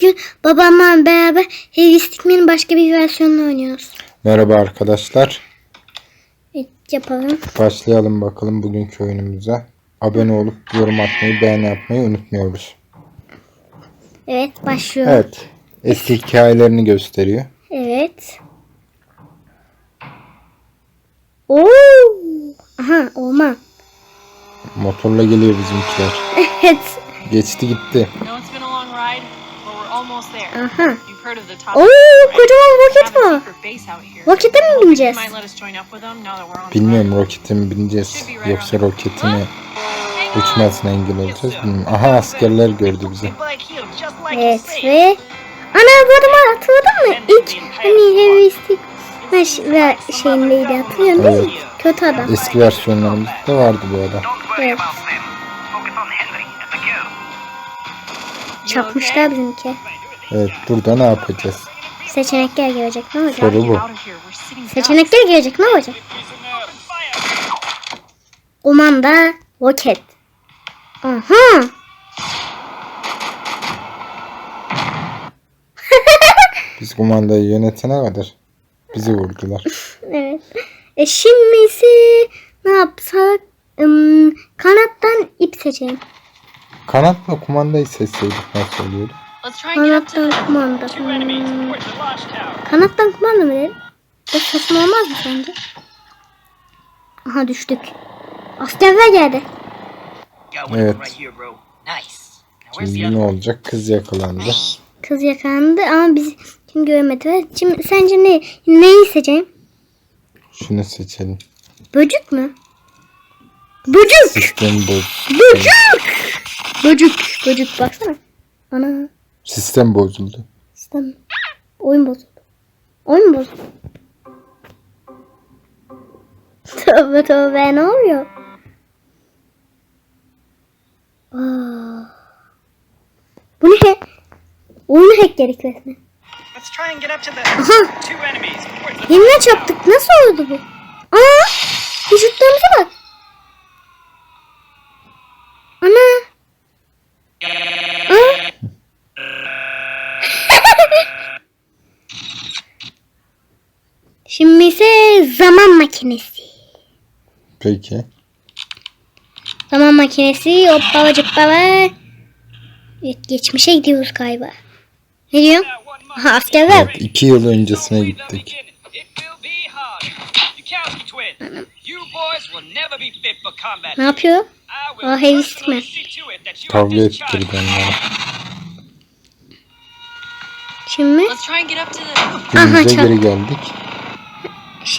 Bugün babamla beraber Heavy Stickman'in başka bir versiyonunu oynuyoruz. Merhaba arkadaşlar. Evet, yapalım. Başlayalım bakalım bugünkü oyunumuza. Abone olup yorum atmayı, beğeni yapmayı unutmuyoruz. Evet başlıyor. Evet. Eski hikayelerini gösteriyor. Evet. Oo! Aha orman. Motorla geliyor bizimkiler. Evet. Geçti gitti. Aha. You've heard of the top. Oo kocaman roket var. Rokete mi bineceğiz? Bilmiyorum rokete mi bineceğiz yoksa roketi mi uçmasına engel olacağız bilmiyorum. Aha askerler gördü bizi. Evet ve ana bu adamı hatırladın mı? İlk hani ş- ve şeyindeydi hatırlıyor musun? Evet. Kötü adam. Eski versiyonlarımızda vardı bu adam. Evet. Çapmışlar bizimki. Evet burada ne yapacağız? Seçenekler gelecek ne olacak? Soru bu. Seçenekler gelecek ne olacak? Kumanda roket. Aha. Biz kumandayı yönetene kadar bizi vurdular. Evet. E şimdi ise ne yapsak? Kanattan ip seçelim. Kanatla kumandayı seçseydik nasıl oluyordu? Kanattan kumanda. Hmm. Kanattan kumanda mı dedim? Çok saçma olmaz mı sence? Aha düştük. Askerler geldi. Evet. Şimdi ne olacak? Kız yakalandı. Kız yakalandı ama biz kim görmedi. Şimdi sence ne neyi seçeyim? Şunu seçelim. Böcük mü? Böcük! Sistem boz. Böcük! Böcük! Böcük baksana. Ana. Sistem bozuldu. Sistem. Oyun bozuldu. Oyun bozuldu. Tövbe tövbe ne oluyor? Aa. Bu ne? Resmen. Get up to the Aha! Yemin çarptık. Nasıl oldu bu? Aa! Vücutlarımıza bak. Ana! Aa! Şimdi ise zaman makinesi. Peki. Zaman makinesi hoppala cıppala. Evet geçmişe gidiyoruz galiba. Ne diyorsun? Aha askerler. Evet, iki yıl öncesine gittik. Ne yapıyor? I will Aa, heavy personally stickman. see to it that you Kavga ettirdi onları. Şimdi. Aha, geri geldik.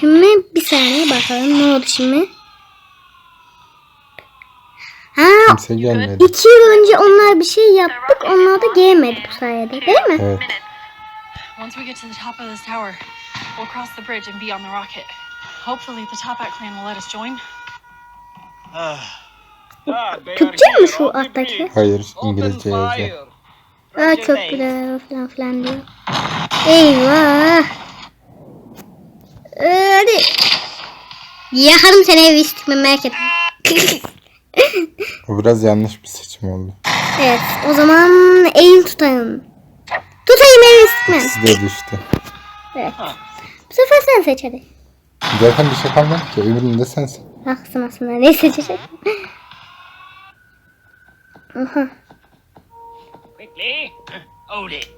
Şimdi bir saniye bakalım ne oldu şimdi. Ha Kimse gelmedi. iki yıl önce onlar bir şey yaptık onlar da gelmedi bu sayede değil mi? Evet. Once we get to the top of this tower, we'll cross the bridge and be on the rocket. Hopefully, the Topak clan will let us join. Türkçe mi şu alttaki? Hayır İngilizce yazıyor. Aa köprüler falan filan diyor. Eyvah. Ee, Hadi. Yakarım seni ev istikme merak etme. O biraz yanlış bir seçim oldu. evet o zaman eğim tutayım. Tutayım ev istikme. İkisi de düştü. Evet. Bu sefer sen seç hadi. Zaten bir şey kalmadı ki. Öbüründe sensin. Haklısın aslında. Ne seçecek? Aha. Quickly. Hold it.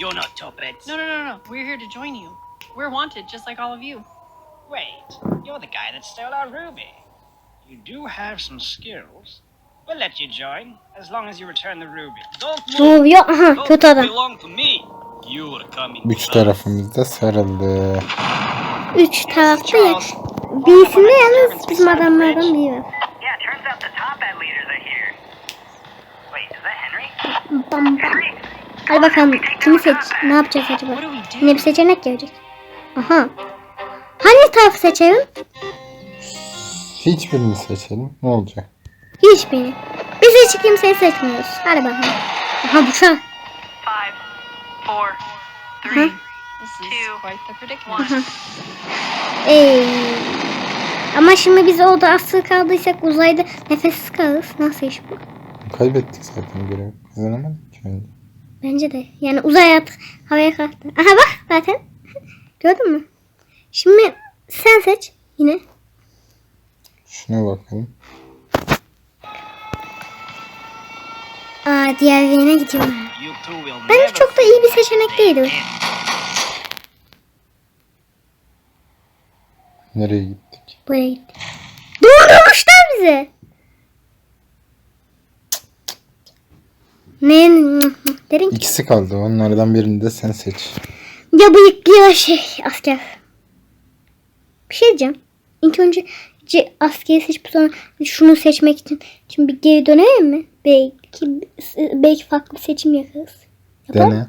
You're not Toppets. No, no, no, no. We're here to join you. We're wanted, just like all of you. Wait, you're the guy that stole our ruby. You do have some skills. We'll let you join, as long as you return the ruby. Don't Dur yok. Aha kötü adam. belong to me. You are coming. Üç tarafımızda sarıldı. Üç tarafta ya. Birisinde yalnız bizim adamlardan biri var. Yeah, turns out the top end leaders are here. Wait, is that Henry? Bam bam. Hadi bakalım kimi seç? Ne yapacağız acaba? What do we do? Yine bir seçenek gelecek. Aha. Hangi tarafı seçelim? Hiçbirini seçelim. Ne olacak? Hiçbirini. Biz hiç kimseyi seçmiyoruz. Hadi bakalım. Aha şah. Five, four, three, Two. Ey. Ama şimdi biz orada asıl kaldıysak uzayda nefessiz kalırız. Nasıl iş bu? Kaybettik zaten görevi. Kazanamadık ki önce. Bence de. Yani uzay at havaya kalktı. Aha bak zaten. Gördün mü? Şimdi sen seç yine. Şuna bakalım. Aa diğerlerine gidiyorum. Bence çok da iyi bir seçenek değildi. Nereye gittik? Buraya gitti. Durdurmuşlar bizi. Ne? Derin ki. İkisi kaldı. Onlardan birini de sen seç. Ya bıyıklı şey asker. Bir şey diyeceğim. İlk önce ce- askeri seçip sonra şunu seçmek için. Şimdi bir geri dönelim mi? Belki belki farklı bir seçim yaparız. Yapalım. Dene.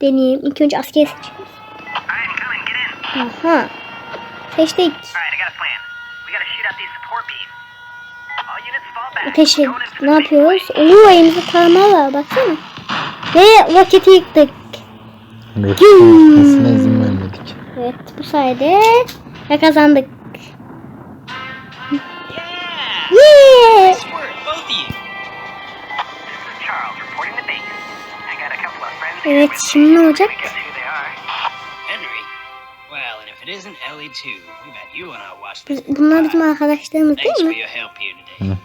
Deneyeyim. İlk önce askeri in. Aha. Seçtik. Alright, I got a plan. We gotta shoot out these support beams. All units fall back. Ateşe Going into the ne yapıyoruz? Oo elimizde taramalar var baksana. Ve roketi yıktık. Olmasına izin vermedik. Evet bu sayede ve kazandık. Yeah! Yeah! Evet şimdi ne olacak? Bunlar bizim arkadaşlarımız değil mi? Hı hı.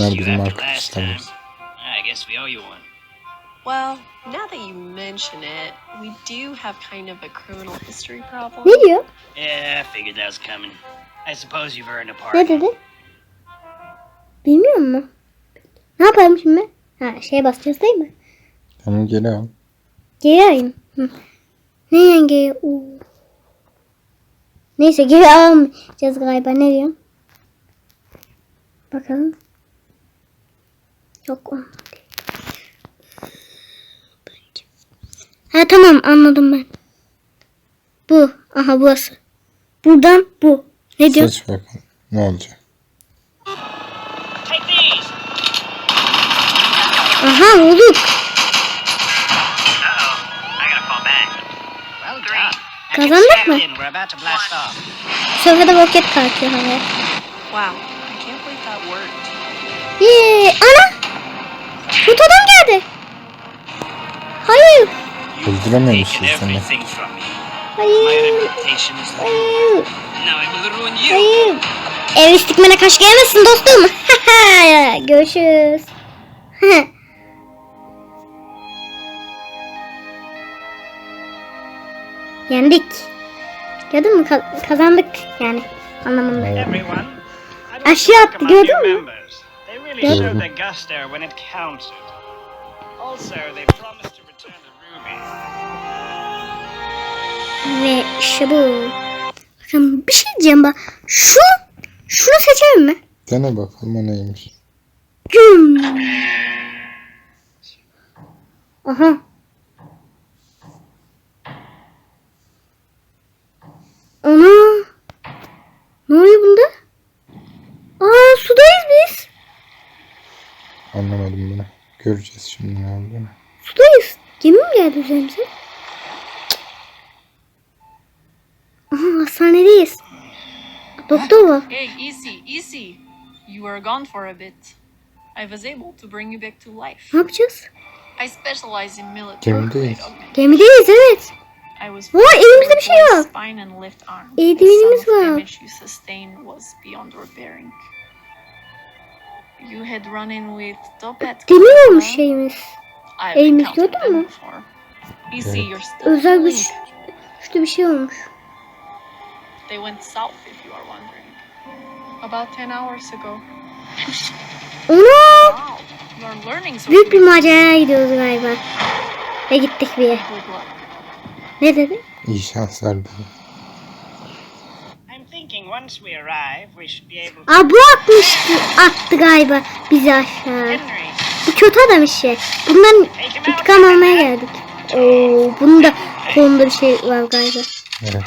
Bunlar bizim arkadaşlarımız. I guess we owe you one. Well, now that you mention it, we do have kind of a criminal history problem. Ne diyor? Yeah, I figured that was coming. I suppose you've earned a Ne pardon. dedi? Bilmiyor mu? Ne yapalım şimdi? Ha şeye basacağız değil mi? Tamam al. Geri arayayım. Hı. Ne yenge? Oo. Neyse geri almayacağız galiba. Ne diyorsun? Bakalım. Yok olmadı. Ha tamam anladım ben. Bu. Aha burası. Buradan bu. Ne diyor? Seç bakalım. Ne olacak? Aha olduk. Kazandık mı? in, We're about to blast off. Sonra da roket kalkıyor havaya. Wow, I can't believe that worked. Yee. Ana! Kurt adam geldi. Hayır. Öldürememişiz seni. everything from me. My Hayır. Hayır. Now it will ruin you. Hayır. Ev istikmene kaç gelmesin dostum. Görüşürüz. Yendik. Gördün mü? Ka- kazandık yani anlamında. Aşağı attı, gördün mü? Gördüm. Ve işte bu. Bakın bir şey diyeceğim bak. Şu, şunu seçelim mi? Dene bakalım o neymiş. Güm. Aha. Ana. Ne oluyor bunda? Aa sudayız biz. Anlamadım bunu. Göreceğiz şimdi ne olduğunu. Sudayız. Gemi mi geldi üzerimize? Aha hastanedeyiz. Doktor var. Hey, easy, easy. You were gone for a bit. I was able to bring you back to life. Ne yapacağız? I specialize in military Gemideyiz. Gemideyiz evet. I was Vay, elimizde bir şey var. Spine and left arm. Eldivenimiz var. damage you sustained was beyond repairing. You had run in with Topet. Demir olmuş şeyimiz. Encountered gördün mü? before. You see, Evet. you're still Özel güç. Şurada bir şey olmuş. They went south, if you are wondering. About 10 hours ago. So büyük bir maceraya gidiyoruz galiba. Ve gittik bir yere. Ne dedi? İyi şanslar dedi. I'm thinking once we arrive, we should be able to... Aa bu atmıştı. Attı galiba bizi aşağı. Henry, bu kötü adam işi. Bundan intikam almaya geldik. Oo, bunun da kolunda bir şey var galiba. Evet.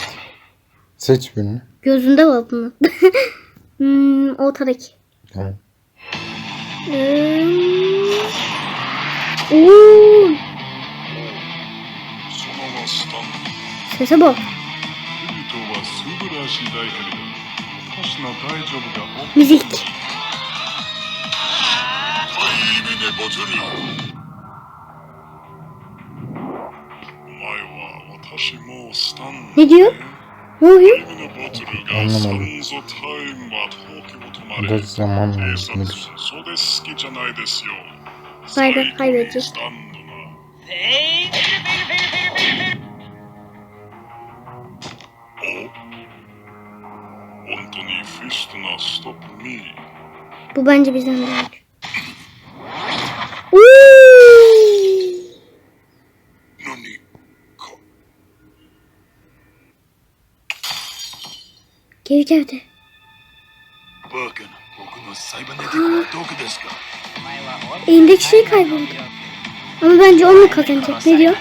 Seç birini. Gözünde var bunun. hmm, ortadaki. Tamam. Hmm. Oo. Sese bak. Müzik eğimini batırıyor. Ne diyor? Ne oluyor? Anlamadım. Da zaman geçmiş. Haydi, haydi. Bu bence bizden daha Geri geldi. Elindeki şey kayboldu. Ama bence onunla kazanacak. Ne diyor?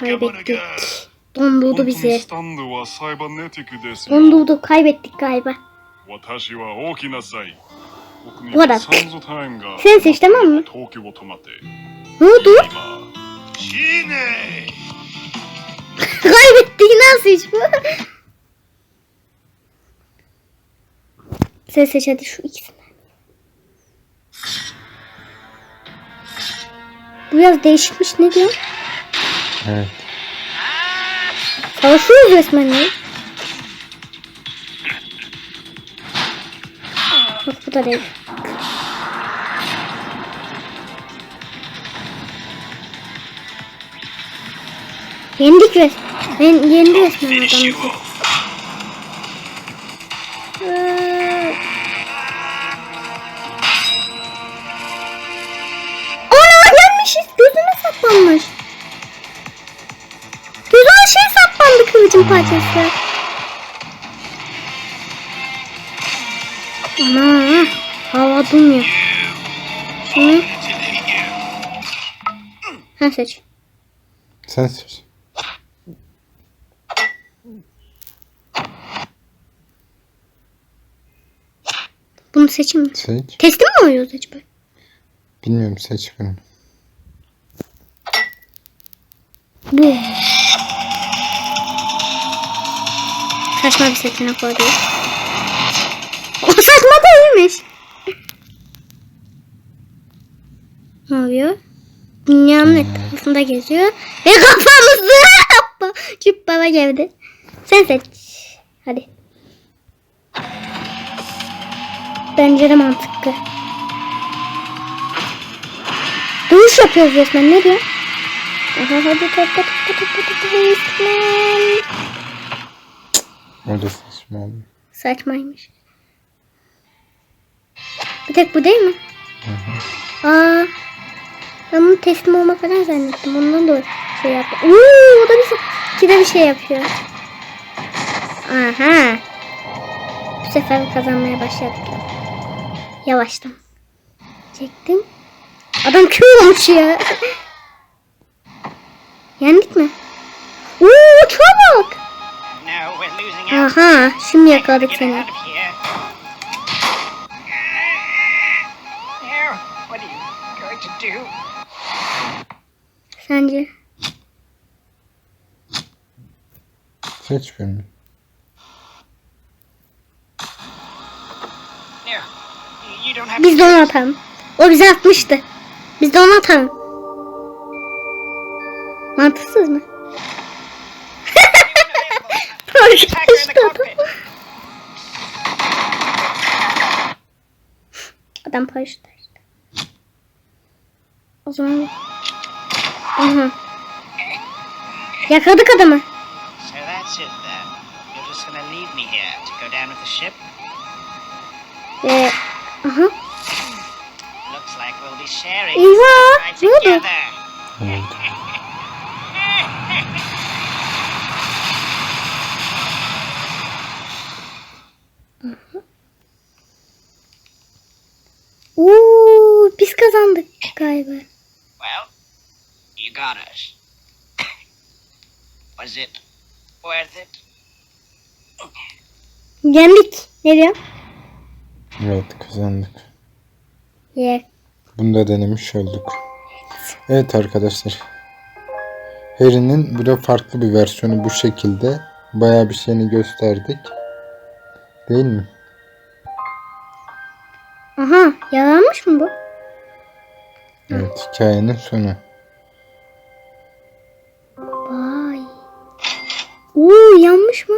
kaybettik. Dondudu bizi. Dondudu kaybettik galiba. Bu arada sen seç tamam mı? Ne oldu? kaybettik nasıl seç bu? sen seç hadi şu ikisini. Bu biraz değişikmiş ne diyor? Evet. Savaşıyoruz resmen ya. Bak bu da değil. Yendik resmen. Ben yendi resmen adamı. Kılıcın parçası. Ana hava durmuyor. Şunu. Ha seç. Sen seç. Bunu seçeyim mi? Seç. Teslim mi oluyoruz acaba? Bilmiyorum seç birini. Bu. Saçma bir seçenek oldu. O saçma değilmiş. Ne oluyor? Dünyanın etrafında geziyor. Ve kafamızı Cüp baba geldi. Sen seç. Hadi. Bence de mantıklı. Dövüş yapıyoruz resmen. Ne diyor? Aha hadi topla topla topla topla resmen. O da saçma oldu. Saçmaymış. Bir tek bu değil mi? Aa, ben bunu teslim olma falan zannettim. Ondan da şey yaptı. Uuu, o da bir ikide bir şey yapıyor. Aha. Bu sefer kazanmaya başladık. Yavaştan. Çektim. Adam kör olmuş ya. Yendik mi? Uuu, çabuk. No, we're losing out. Aha, şimdi yakaladık seni. out of here. Now, what are you going to do? Sence? Seç birini. No, you don't have Biz de onu atalım. O bize atmıştı. Biz de onu atalım. Mantıksız mı? İn the cockpit. Adam paraşüt açtı. O zaman... Aha. Yakaladık adamı. So that's it then. You're just gonna leave me here to go down with the ship? Ve... Aha. Looks like we'll be sharing Eyvah! Ne oldu? together. Evet. Uuu, biz kazandık galiba. Well, you got us. Was it worth it? Yendik. Ne diyor? Evet kazandık. Ye. Bunu da denemiş olduk. Evet arkadaşlar. Harry'nin bu da farklı bir versiyonu bu şekilde. Bayağı bir şeyini gösterdik. Değil mi? Aha yalanmış mı bu? Evet hikayenin sonu. Vay. Oo yanmış mı?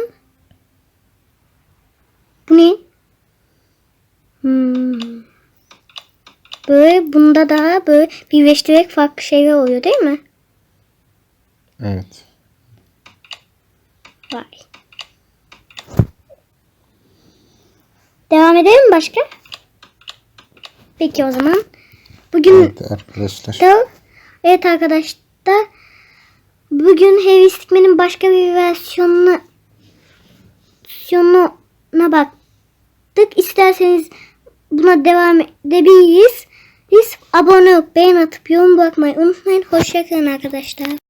Bu ne? Hmm. Böyle bunda daha böyle birleştirerek farklı şeyler oluyor değil mi? Evet. Vay. Devam edelim mi başka? Peki o zaman. Bugün Evet arkadaşlar. da evet arkadaşlar bugün Heavy Stickman'in başka bir versiyonuna versiyonuna baktık. İsterseniz buna devam edebiliriz. Biz abone olup beğen atıp yorum bırakmayı unutmayın. Hoşçakalın arkadaşlar.